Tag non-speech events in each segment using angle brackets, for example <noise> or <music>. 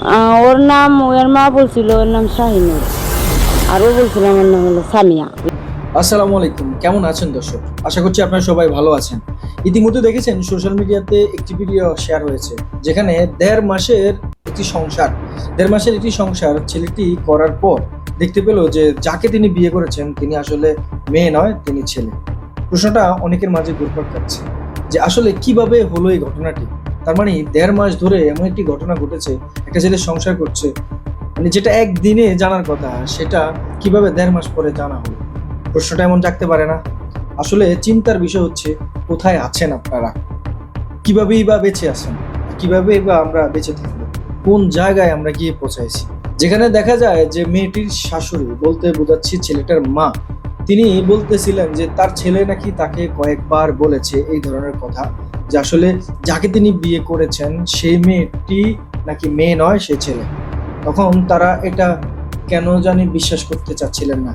ওর নাম, ওর মা বলছিল ওর নাম শাহিনুর আর ও বলছিল আমার নাম হলো সামিয়া। আসসালামু আলাইকুম। কেমন আছেন দর্শক? আশা করছি আপনারা সবাই ভালো আছেন। ইতিমধ্যে দেখেছেন সোশ্যাল মিডিয়াতে একটি ভিডিও শেয়ার হয়েছে, যেখানে দেড় মাসের একটি সংসার, দেড় মাসের একটি সংসার ছেলেটি করার পর দেখতে পেল যে যাকে তিনি বিয়ে করেছেন, তিনি আসলে মেয়ে নয়, তিনি ছেলে। প্রশ্নটা অনেকের মাঝে ঘুরপাক খাচ্ছে, যে আসলে কীভাবে হলো এই ঘটনাটি? তার মানে দেড় মাস ধরে এমন একটি ঘটনা ঘটেছে, একটা ছেলে সংসার করছে। মানে যেটা একদিনে জানার কথা, সেটা কীভাবে দেড় মাস পরে জানা হলো? প্রশ্নটা এমন জাগতে পারে না। আসলে চিন্তার বিষয় হচ্ছে, কোথায় আছেন আপনারা? কিভাবেই বা বেঁচে আছেন? কিভাবেই বা আমরা বেঁচে থাকব? কোন জায়গায় আমরা গিয়ে পৌঁছাইছি? যেখানে দেখা যায় যে মেয়েটির শাশুড়ি, বলতে বোঝাচ্ছি ছেলেটার মা, তিনি বলতেছিলেন যে তার ছেলে নাকি তাকে কয়েকবার বলেছে এই ধরনের কথা। যে আসলে যাকে তিনি বিয়ে করেছেন সেই মেয়েটি নাকি মেয়ে নয়, সে ছেলে। তখন তারা এটা কেন জানি বিশ্বাস করতে চাচ্ছিলেন না।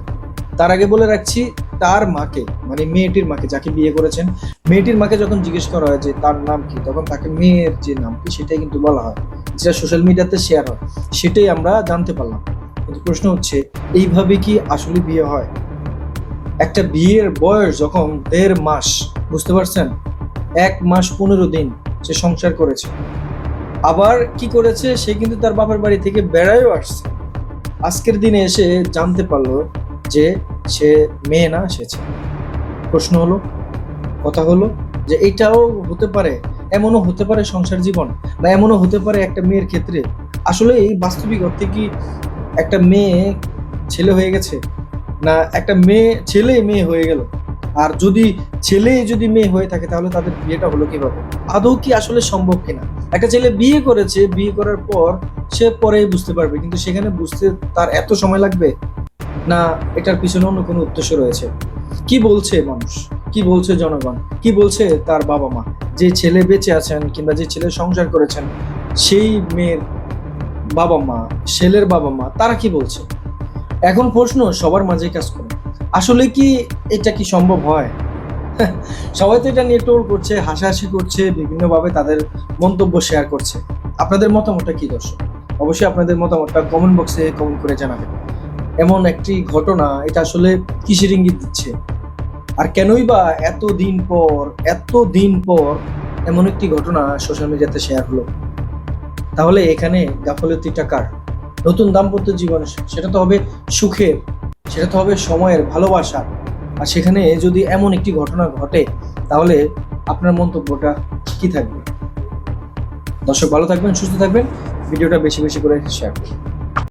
তার আগে বলে রাখছি, তার মাকে মানে মেয়েটির মাকে যাকে বিয়ে করেছেন, মেয়েটির মাকে যখন জিজ্ঞেস করা হয় যে তার নাম কি, তখন তাকে মেয়ের যে নামটি সেটাই কিন্তু বলা হয়। যেটা সোশ্যাল মিডিয়াতে শেয়ার হয়, সেটাই আমরা জানতে পারলাম। কিন্তু প্রশ্ন হচ্ছে, এইভাবে কি আসলে বিয়ে হয়? একটা বিয়ের বয়স যখন দেড় মাস, বুঝতে পারছেন? এক মাস পনেরো দিন সে সংসার করেছে। আবার কি করেছে? সে কিন্তু তার বাপের বাড়ি থেকে বেড়ায়ও আসছে। আজকের দিনে এসে জানতে পারল যে সে মেয়ে না, সে প্রশ্ন হলো, কথা হলো যে এটাও হতে পারে, এমনও হতে পারে সংসার জীবন, বা এমনও হতে পারে একটা মেয়ের ক্ষেত্রে। আসলে এই বাস্তবিক অর্থে কি একটা মেয়ে ছেলে হয়ে গেছে, না একটা মেয়ে, ছেলে মেয়ে হয়ে গেল? আর যদি ছেলে যদি মেয়ে হয়ে থাকে, তাহলে তাদের বিয়েটা হলো কীভাবে? আদৌ কি আসলে সম্ভব কিনা? একটা ছেলে বিয়ে করেছে, বিয়ে করার পর সে পরেই বুঝতে পারবে, কিন্তু সেখানে বুঝতে তার এত সময় লাগবে? না, এটার পিছনে অন্য কোনো উদ্দেশ্য রয়েছে। কি বলছে মানুষ? কি বলছে জনগণ? কি বলছে তার বাবা মা? যে ছেলে বেঁচে আছেন কিংবা যে ছেলে সংসার করেছেন, সেই মেয়ের বাবা মা, ছেলের বাবা মা, তারা কি বলছে? এখন প্রশ্ন সবার মাঝে কাজ করে। আসলে কি এটা কি সম্ভব হয়? <laughs> সবাই তো এটা নিয়ে টোল করছে, হাসাহাসি করছে, বিভিন্নভাবে তাদের মন্তব্য শেয়ার করছে। আপনাদের মতামতটা কি দর্শক? অবশ্যই আপনাদের মতামতটা কমেন্ট বক্সে কমেন্ট করে জানাবেন। এমন একটি ঘটনা, এটা আসলে কিসের ইঙ্গিত দিচ্ছে? আর কেনই বা এত দিন পর এত দিন পর এমন একটি ঘটনা সোশ্যাল মিডিয়াতে শেয়ার হলো? তাহলে এখানে গাফলতিটা কার? নতুন দাম্পত্য জীবন সেটা তো হবে সুখের। সেটা তো হবে সময়ের ভালোবাসা। আর সেখানে যদি এমন একটি ঘটনা ঘটে, তাহলে আপনার মন্তব্যটা কি থাকবে। দর্শক ভালো থাকবেন, সুস্থ থাকবেন। ভিডিওটা বেশি বেশি করে শেয়ার করুন।